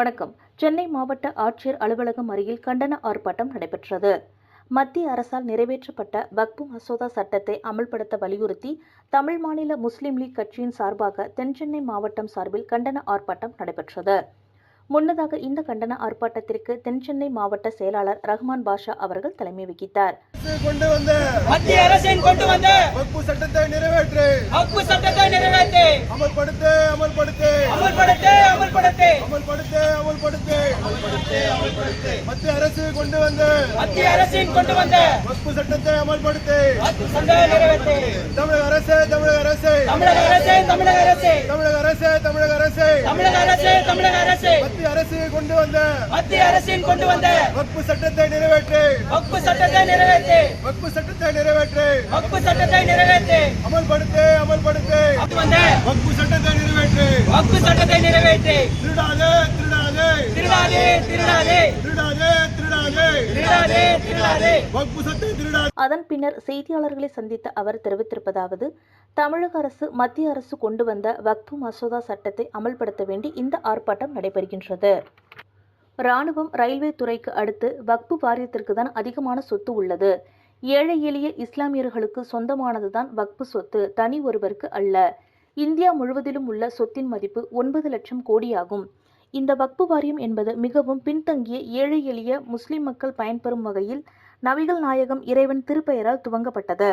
வணக்கம். சென்னை மாவட்ட ஆட்சியர் அலுவலகம் அருகில் கண்டன ஆர்ப்பாட்டம் நடைபெற்றது. மத்திய அரசால் நிறைவேற்றப்பட்ட வக்பு மசோதா சட்டத்தை அமல்படுத்த வலியுறுத்தி தமிழ் மாநில முஸ்லிம் லீக் கட்சியின் சார்பாக தென்சென்னை மாவட்டம் சார்பில் கண்டன ஆர்ப்பாட்டம் நடைபெற்றது. முன்னதாக இந்த கண்டன ஆர்ப்பாட்டத்திற்கு தென்சென்னை மாவட்ட செயலாளர் ரஹ்மான் பாஷா அவர்கள் தலைமை வகித்தார் அரசு கொண்டு வந்த மத்திய அரசின் கொண்டு வந்த வக்பு சட்டத்தை நிறைவேற்று ஹக்கு சட்டத்தை நிறைவேற்றி அமல்படுத்து அமல்படுத்து அமல்படுத்து அமல்படுத்து அமல்படுத்து அமல்படுத்து மத்திய அரசு கொண்டு வந்த மத்திய அரசின் கொண்டு வந்த வக்பு சட்டத்தை அமல்படுத்து தமிழக அரசு தமிழக அரசு. தமிழக அரசு தமிழக அரசு. தமிழக அரசு தமிழக அரசு. தமிழக அரசு தமிழக அரசு. மத்திய அரசு கொண்டு வந்த மத்திய அரசின் கொண்டு வந்த வக்பு சட்டத்தை நிறைவேற்று. ஹக்கு சட்டத்தை நிறைவேற்றி. வக்பு சட்டத்தை நிறைவேற்று. ஹக்கு சட்டத்தை நிறைவேற்றி. அமல்படுத்து அமல்படுத்து. வக்பு சட்டத்தை நிறைவேற்று. ஹக்கு சட்டத்தை நிறைவேற்றி. திருடாதே அதன் பின்னர் செய்தியாளர்களை சந்தித்த அவர் தெரிவித்திருப்பதாவது தமிழக அரசு மத்திய அரசு கொண்டு வந்த வக்பு மசோதா சட்டத்தை அமல்படுத்த வேண்டி இந்த ஆர்ப்பாட்டம் நடைபெறுகின்றது. ராணுவம் ரயில்வே துறைக்கு அடுத்து வக்பு வாரியத்திற்கு தான் அதிகமான சொத்து உள்ளது. ஏழை எளிய இஸ்லாமியர்களுக்கு சொந்தமானதுதான் வக்பு சொத்து தனி ஒருவருக்கு அல்ல. இந்தியா முழுவதிலும் உள்ள சொத்தின் மதிப்பு ஒன்பது லட்சம் கோடியாகும். இந்த வக்பு வாரியம் என்பது மிகவும் பின்தங்கிய ஏழை எளிய முஸ்லிம் மக்கள் பயன்பெறும் வகையில் நபிகள் நாயகம் இறைவன் திருப்பெயரால் துவங்கப்பட்டது.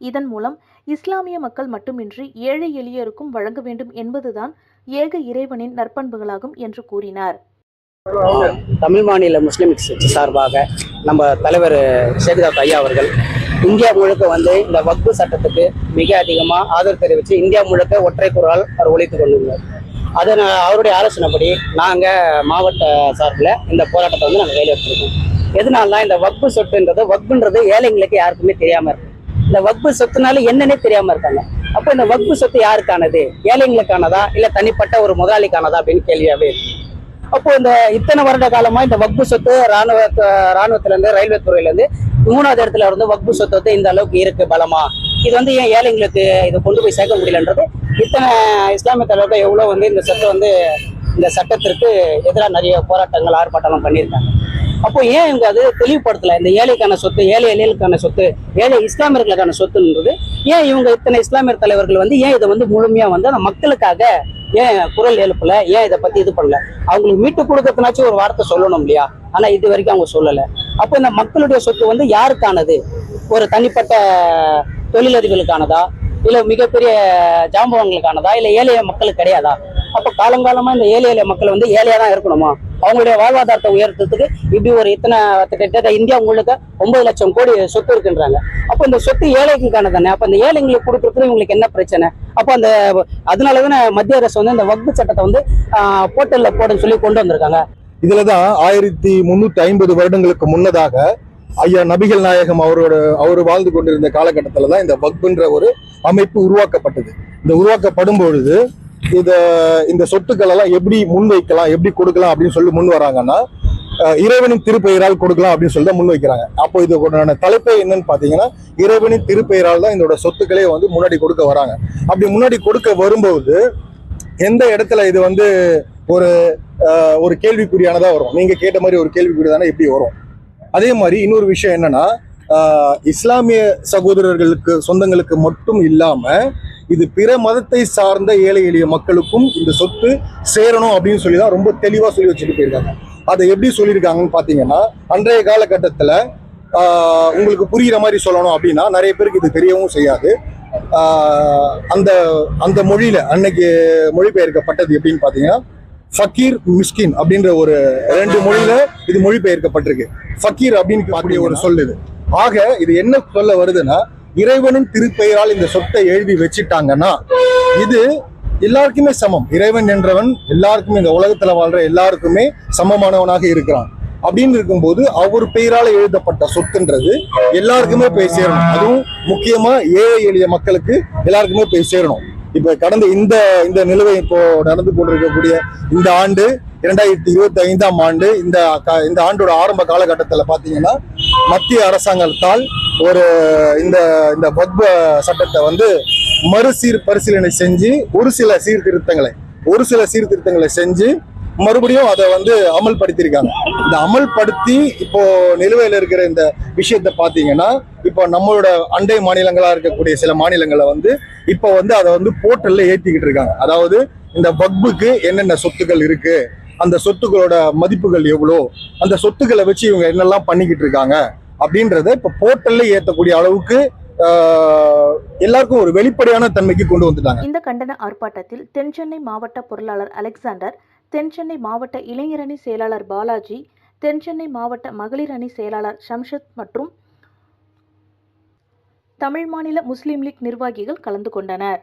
இதன் மூலம் இஸ்லாமிய மக்கள் மட்டுமின்றி ஏழை எளியருக்கும் வழங்க வேண்டும் என்பதுதான் ஏக இறைவனின் நற்பண்புகளாகும் என்று கூறினார். தமிழ் மாநில முஸ்லிம் சார்பாக நம்ம தலைவர் ஷேக்தாத் ஐயா அவர்கள் இந்தியா முழுக்க வந்து இந்த வக்பு சட்டத்துக்கு மிக அதிகமாக ஆதரவு தெரிவித்து இந்தியா முழுக்க ஒற்றை குரல் அவர் ஒழித்துக் கொண்டுள்ளார். அதன் அவருடைய ஆலோசனைப்படி நாங்கள் மாவட்ட சார்பில் இந்த போராட்டத்தை வந்து நாங்கள் கையில் எடுத்துருக்கோம் எதனால இந்த வக்பு சொத்துன்றது வக்புன்றது ஏழைங்களுக்கு யாருக்குமே தெரியாமல் இருக்கு. இந்த வக்பு சொத்துனால என்னன்னே தெரியாமல் இருக்காங்க. அப்போ இந்த வக்பு சொத்து யாருக்கானது? ஏழைங்களுக்கானதா? இல்லை தனிப்பட்ட ஒரு முதலாளிக்கானதா அப்படின்னு கேள்வியாகவே இருக்கு. அப்போ இந்த இத்தனை வருட காலமா இந்த வக்பு சொத்து ராணுவ ராணுவத்துல இருந்து ரயில்வே துறையில இருந்து மூணாவது இடத்துல இருந்து வக்பு சொத்து வந்து இந்த அளவுக்கு இருக்கு பலமா? இது வந்து ஏன் ஏழைங்களுக்கு இதை கொண்டு போய் சேர்க்க முடியலன்றது இத்தனை இஸ்லாமிய தலைவர்கள் எவ்வளோ வந்து இந்த சட்டம் வந்து இந்த சட்டத்திற்கு எதிராக நிறைய போராட்டங்கள் ஆர்ப்பாட்டம்லாம் பண்ணியிருக்காங்க. அப்போ ஏன் இவங்க அது தெளிவுபடுத்தல? இந்த ஏழைக்கான சொத்து ஏழை எளியலுக்கான சொத்து ஏழை இஸ்லாமியர்களுக்கான சொத்துன்றது ஏன் இவங்க இத்தனை இஸ்லாமியர் தலைவர்கள் வந்து ஏன் இதை வந்து முழுமையா வந்து அந்த மக்களுக்காக ஏன் குரல் எழுப்பல? ஏன் இதை பத்தி இது பண்ணல? அவங்களுக்கு மீட்டு கொடுக்கறதுனாச்சும் ஒரு வார்த்தை சொல்லணும் இல்லையா? ஆனா இது வரைக்கும் அவங்க சொல்லலை. அப்போ இந்த மக்களுடைய சொத்து வந்து யாருக்கானது? ஒரு தனிப்பட்ட தொழிலதிபர்களுக்கானதா? இல்லை மிகப்பெரிய ஜாம்பவங்களுக்கானதா இல்லை ஏழை மக்களுக்கு கிடையாதா? அப்போ காலங்காலமா இந்த ஏழை ஏழை மக்கள் வந்து ஏழையாக தான் இருக்கணுமா? அவங்களுடைய வாழ்வாதாரத்தை உயர்த்துறதுக்கு இப்படி ஒரு இத்தனை கிட்டத்தட்ட இந்தியா உங்களுக்கு ஒன்பது லட்சம் கோடி சொத்து இருக்குன்றாங்க. அப்போ இந்த சொத்து ஏழைகளுக்கான தானே? அப்போ இந்த ஏழைங்களுக்கு கொடுக்கறதுக்கு இவங்களுக்கு என்ன பிரச்சனை? அப்போ அந்த அதனாலதானே மத்திய அரசு வந்து இந்த வக்பு சட்டத்தை வந்து போர்ட்டல்ல போடுன்னு சொல்லி கொண்டு வந்திருக்காங்க. இதுலதான் ஆயிரத்தி முன்னூத்தி ஐம்பது வருடங்களுக்கு முன்னதாக ஐயா நபிகள் நாயகம் அவரோட அவர் வாழ்ந்து கொண்டிருந்த காலகட்டத்தில் தான் இந்த வக்புன்ற ஒரு அமைப்பு உருவாக்கப்பட்டது. இந்த உருவாக்கப்படும் பொழுது இத இந்த சொத்துக்கள் எல்லாம் எப்படி முன்வைக்கலாம் எப்படி கொடுக்கலாம் அப்படின்னு சொல்லி முன் வராங்கன்னா இறைவனின் திருப்பெயரால் கொடுக்கலாம் அப்படின்னு சொல்லி தான் முன் வைக்கிறாங்க. அப்போ இதோட தலைப்பே என்னன்னு பாத்தீங்கன்னா இறைவனின் திருப்பெயரால் தான் இதோட சொத்துக்களே வந்து முன்னாடி கொடுக்க வராங்க. அப்படி முன்னாடி கொடுக்க வரும்போது எந்த இடத்துல இது வந்து ஒரு ஒரு கேள்விக்குறியானதா வரும்? நீங்க கேட்ட மாதிரி ஒரு கேள்விக்குறிதானே எப்படி வரும்? அதே மாதிரி இன்னொரு விஷயம் என்னன்னா இஸ்லாமிய சகோதரர்களுக்கு சொந்தங்களுக்கு மட்டும் இல்லாம இது பிற மதத்தை சார்ந்த ஏழை எளிய மக்களுக்கும் இந்த சொத்து சேரணும் அப்படின்னு சொல்லி தான் ரொம்ப தெளிவாக சொல்லி வச்சுட்டு போயிருக்காங்க. அதை எப்படி சொல்லியிருக்காங்கன்னு பார்த்தீங்கன்னா அன்றைய காலகட்டத்தில் ஆஹ், உங்களுக்கு புரிகிற மாதிரி சொல்லணும் அப்படின்னா நிறைய பேருக்கு இது தெரியவும் செய்யாது. ஆஹ், அந்த அந்த மொழியில அன்னைக்கு மொழிபெயர்க்கப்பட்டது எப்படின்னு பார்த்தீங்கன்னா ஃபக்கீர் மிஸ்கின் அப்படின்ற ஒரு ரெண்டு மொழியில இது மொழிபெயர்க்கப்பட்டிருக்கு. ஃபக்கீர் அப்படின்னு ஒரு சொல் இது ஆக இது என்ன சொல்ல வருதுன்னா இறைவனின் திருப்பெயரால் இந்த சொத்தை எழுதி வச்சிட்டாங்கன்னா இது எல்லாருக்குமே சமம். இறைவன் என்றவன் எல்லாருக்குமே இந்த உலகத்துல வாழ்ற எல்லாருக்குமே சமமானவனாக இருக்கிறான். அப்படின்னு இருக்கும்போது அவர் பெயரால எழுதப்பட்ட சொத்துன்றது எல்லாருக்குமே போய் சேரணும். அதுவும் முக்கியமா ஏழை எளிய மக்களுக்கு எல்லாருக்குமே போய் சேரணும். இப்ப கடந்த இந்த இந்த நிலுவை இப்போ நடந்து கொண்டிருக்கக்கூடிய இந்த ஆண்டு இரண்டாயிரத்தி இருபத்தி ஐந்தாம் ஆண்டு இந்த இந்த ஆண்டோட ஆரம்ப காலகட்டத்தில் பார்த்தீங்கன்னா மத்திய அரசாங்கத்தால் ஒரு இந்த இந்த வக்ப சட்டத்தை வந்து மறுசீர் பரிசீலனை செஞ்சு ஒரு சில சீர்திருத்தங்களை ஒரு சில சீர்திருத்தங்களை செஞ்சு மறுபடியும் அதை வந்து அமல்படுத்தியிருக்காங்க. இந்த அமல்படுத்தி இப்போ நிலுவையில் இருக்கிற இந்த விஷயத்தை பார்த்தீங்கன்னா இப்போ நம்மளோட அண்டை மாநிலங்களா இருக்கக்கூடிய சில மாநிலங்களை வந்து இப்போ வந்து அதை வந்து போர்ட்டல்ல ஏற்றிக்கிட்டு இருக்காங்க. அதாவது இந்த வக்புக்கு என்னென்ன சொத்துக்கள் இருக்கு அந்த சொத்துக்களோட மதிப்புகள் எவ்வளோ அந்த சொத்துக்களை வச்சு இவங்க என்னெல்லாம் பண்ணிக்கிட்டு இருக்காங்க அப்படின்றத இப்போ போர்ட்டல்ல ஏற்றக்கூடிய அளவுக்கு ஆஹ், எல்லாருக்கும் ஒரு வெளிப்படையான தன்மைக்கு கொண்டு வந்துட்டாங்க. இந்த கண்டன ஆர்ப்பாட்டத்தில் தென்சென்னை மாவட்ட பொருளாளர் அலெக்சாண்டர் தென்சென்னை மாவட்ட இளைஞரணி செயலாளர் பாலாஜி தென்சென்னை மாவட்ட மகளிர் அணி செயலாளர் ஷம்ஷத் மற்றும் தமிழ் மாநில முஸ்லீம் லீக் நிர்வாகிகள் கலந்து கொண்டனர்.